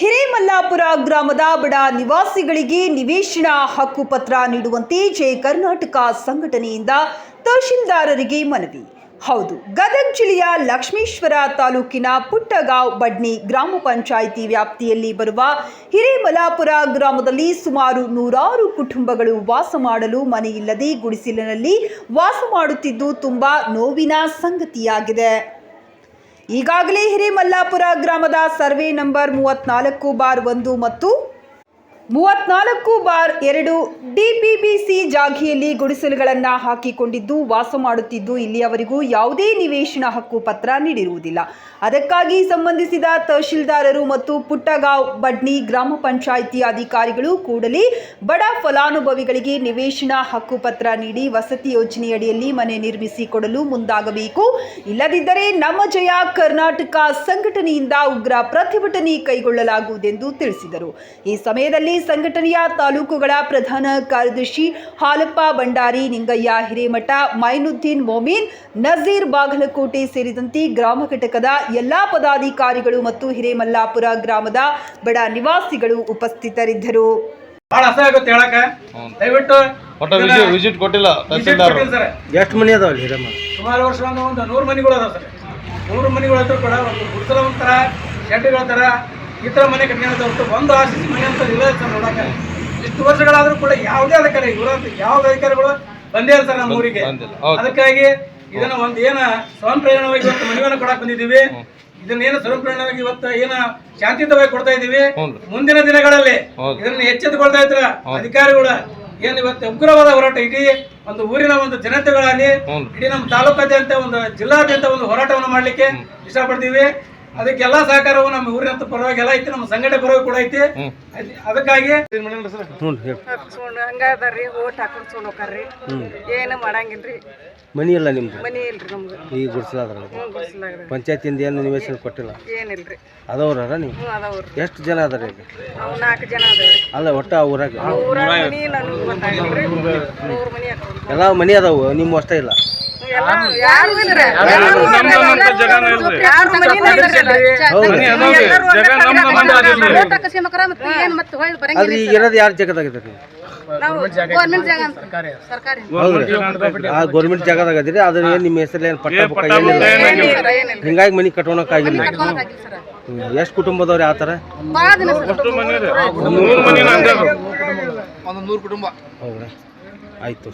ಹಿರೇಮಲ್ಲಾಪುರ ಗ್ರಾಮದ ಬಡ ನಿವಾಸಿಗಳಿಗೆ ನಿವೇಶನ ಹಕ್ಕುಪತ್ರ ನೀಡುವಂತೆ ಜಯ ಕರ್ನಾಟಕ ಸಂಘಟನೆಯಿಂದ ತಹಶೀಲ್ದಾರರಿಗೆ ಮನವಿ. ಹೌದು, ಗದಗ ಜಿಲ್ಲೆಯ ಲಕ್ಷ್ಮೇಶ್ವರ ತಾಲೂಕಿನ ಪುಟ್ಟಗಾಂವ್ ಬಡ್ನಿ ಗ್ರಾಮ ಪಂಚಾಯಿತಿ ವ್ಯಾಪ್ತಿಯಲ್ಲಿ ಬರುವ ಹಿರೇಮಲಾಪುರ ಗ್ರಾಮದಲ್ಲಿ ಸುಮಾರು ನೂರಾರು ಕುಟುಂಬಗಳು ವಾಸ ಮಾಡಲು ಮನೆಯಿಲ್ಲದೆ ಗುಡಿಸಿಲಿನಲ್ಲಿ ವಾಸ ಮಾಡುತ್ತಿದ್ದು ತುಂಬ ನೋವಿನ ಸಂಗತಿಯಾಗಿದೆ. ಈಗಾಗಲೇ ಹಿರಿಮಲ್ಲಾಪುರ ಗ್ರಾಮದ ಸರ್ವೆ ನಂಬರ್ ಮೂವತ್ನಾಲ್ಕು ಬಾರ್ ಒಂದು ಮತ್ತು ಮೂವತ್ನಾಲ್ಕು ಬಾರ್ ಎರಡು ಡಿಪಿಬಿಸಿ ಜಾಗಿಯಲ್ಲಿ ಗುಡಿಸಲುಗಳನ್ನು ಹಾಕಿಕೊಂಡಿದ್ದು, ವಾಸ ಮಾಡುತ್ತಿದ್ದು, ಇಲ್ಲಿಯವರೆಗೂ ಯಾವುದೇ ನಿವೇಶನ ಹಕ್ಕು ಪತ್ರ ನೀಡಿರುವುದಿಲ್ಲ. ಅದಕ್ಕಾಗಿ ಸಂಬಂಧಿಸಿದ ತಹಶೀಲ್ದಾರರು ಮತ್ತು ಪುಟ್ಟಗಾಂವ್ ಬಡ್ನಿ ಗ್ರಾಮ ಪಂಚಾಯಿತಿ ಅಧಿಕಾರಿಗಳು ಕೂಡಲೇ ಬಡ ಫಲಾನುಭವಿಗಳಿಗೆ ನಿವೇಶನ ಹಕ್ಕು ಪತ್ರ ನೀಡಿ ವಸತಿ ಯೋಜನೆಯಡಿಯಲ್ಲಿ ಮನೆ ನಿರ್ಮಿಸಿ ಕೊಡಲು ಮುಂದಾಗಬೇಕು. ಇಲ್ಲದಿದ್ದರೆ ನಮ್ಮ ಜಯ ಕರ್ನಾಟಕ ಸಂಘಟನೆಯಿಂದ ಉಗ್ರ ಪ್ರತಿಭಟನೆ ಕೈಗೊಳ್ಳಲಾಗುವುದೆಂದು ತಿಳಿಸಿದರು. ಈ ಸಮಯದಲ್ಲಿ ಸಂಘಟನೆಯ ತಾಲೂಕುಗಳ ಪ್ರಧಾನ ಕಾರ್ಯದರ್ಶಿ ಹಾಲಪ್ಪ ಭಂಡಾರಿ ನಿಂಗಯ್ಯ ಹಿರೇಮಠ ಮೈನುದ್ದೀನ್ ಮೊಮೀನ್ ನಜೀರ್ ಬಾಗಲಕೋಟೆ ಸೇರಿದಂತೆ ಗ್ರಾಮ ಘಟಕದ ಎಲ್ಲಾ ಪದಾಧಿಕಾರಿಗಳು ಮತ್ತು ಹಿರೇಮಲ್ಲಾಪುರ ಗ್ರಾಮದ ಬಡ ನಿವಾಸಿಗಳು ಉಪಸ್ಥಿತರಿದ್ದರು. ಬಹಳ ಅಸಹ್ಯ ಆಗುತ್ತೆ ಹೇಳಕ ದಯವಿಟ್ಟು ಒಟ್ಟ ವಿಸಿಟ್ ವಿಸಿಟ್ ಕೊಟ್ಟಿಲ್ಲ ತಹಸೀಲ್ದಾರ್ ಎಷ್ಟು ಮನಿ ಅದಾವ ಹಿರಮ್ಮ ಸುಮಾರು ವರ್ಷ ಒಂದು ನೂರು ಮನೆಗಳು ಅದಾವ ಸರ್. ನೂರು ಮನೆಗಳು ಹತ್ರ ಕೂಡ ಒಂದು ಗುಡಿಸಲ ಒಂಥರ ಶೆಡ್ಗಳ ಥರ ಈ ಥರ ಮನೆ ಕಟ್ಕೊಂಡು ಹೊರತು ಒಂದು ಆರ್ ಸಿ ಸಿ ಮನೆ ಅಂತ ಇಲ್ಲ ಸರ್ ನೋಡಕ ಇಷ್ಟು ವರ್ಷಗಳಾದರೂ ಕೂಡ ಯಾವುದೇ ಅಧಿಕಾರಿ ಇವರಂತ ಯಾವ ಅಧಿಕಾರಿಗಳು ಬಂದೇ ಇಲ್ಲ ಸರ್ ನಮ್ಮ ಊರಿಗೆ. ಅದಕ್ಕಾಗಿ ಇದನ್ನ ಒಂದು ಏನ ಸ್ವಯಂ ಪ್ರೇರಣವಾಗಿ ಇವತ್ತು ಮನೆಯನ್ನು ಕೊಡಕ್ ಬಂದಿದ್ದೀವಿ. ಇದನ್ನೇನು ಸ್ವಯಂ ಪ್ರೇರಣವಾಗಿ ಇವತ್ತು ಏನ ಶಾಂತಿಯುತವಾಗಿ ಕೊಡ್ತಾ ಇದ್ದೀವಿ. ಮುಂದಿನ ದಿನಗಳಲ್ಲಿ. ಇದನ್ನ ಎಚ್ಚೆತ್ತುಕೊಳ್ತಾ ಇದ್ರ ಅಧಿಕಾರಿಗಳು ಏನು ಇವತ್ತು ಉಗ್ರವಾದ ಹೋರಾಟ ಇಡೀ ಒಂದು ಊರಿನ ಒಂದು ಜನತೆಗಳಲ್ಲಿ ಹ್ಞೂ ಇಡೀ ನಮ್ಮ ತಾಲೂಕಾದ್ಯಂತ ಒಂದು ಜಿಲ್ಲಾದ್ಯಂತ ಒಂದು ಹೋರಾಟವನ್ನು ಮಾಡ್ಲಿಕ್ಕೆ ಇಷ್ಟಪಡ್ತೀವಿ. ಅದಕ್ಕೆಲ್ಲ ಸಹಕಾರವು ನಮ್ಮ ಊರಿನ ಪರವಾಗಿ ಎಲ್ಲ ಐತಿ ನಮ್ಮ ಸಂಘಟನೆ ಪರವಾಗಿ ಕೂಡ ಐತಿ. ಅದಕ್ಕಾಗಿ ಹಂಗಾದ್ರಿ ಓಟ್ ಹಾಕೊಂಡ್ರಿ ಏನು ಮಾಡಂಗಿಲ್ರಿ. ಮನಿ ಇಲ್ಲ ನಿಮ್ದು? ಮನಿ ಇಲ್ರಿ ನಮ್ದು. ಈಗ ಗುಡಿಸಲಾದ್ರ ಪಂಚಾಯತಿಯಿಂದ ಏನು ನಿವೇಶನ ಕೊಟ್ಟಿಲ್ಲ? ಏನಿಲ್ರಿ. ಅದವ್ರ ನೀವು? ಎಷ್ಟು ಜನ ಅದಾರ ಈಗ? ನಾಲ್ಕು ಜನ ಅಲ್ಲ ಒಟ್ಟ ಆ ಊರಾಗ? ಎಲ್ಲ ಮನಿ ಅದಾವು ನಿಮ್ಮ ಅಷ್ಟೇ ಇಲ್ಲ? ಇರೋದು ಯಾರ ಗೌರ್ಮೆಂಟ್ ಜಾಗದಾಗ ಅದಿರಿ ಅದ್ರ ಏನು ನಿಮ್ಮ ಹೆಸರಲ್ಲಿ ಏನು ಪಟ್ಟ ಪಕ್ಕ ಏನಿಲ್ಲ? ಹಿಂಗಾಗಿ ಮನಿ ಕಟ್ಕೊಳಕ್ಕಾಗಿಲ್ಲ. ಎಷ್ಟು ಕುಟುಂಬ ಅದಾವ್ರಿ ಆ ಥರ ಹೌದ್ರಾ. ಆಯ್ತು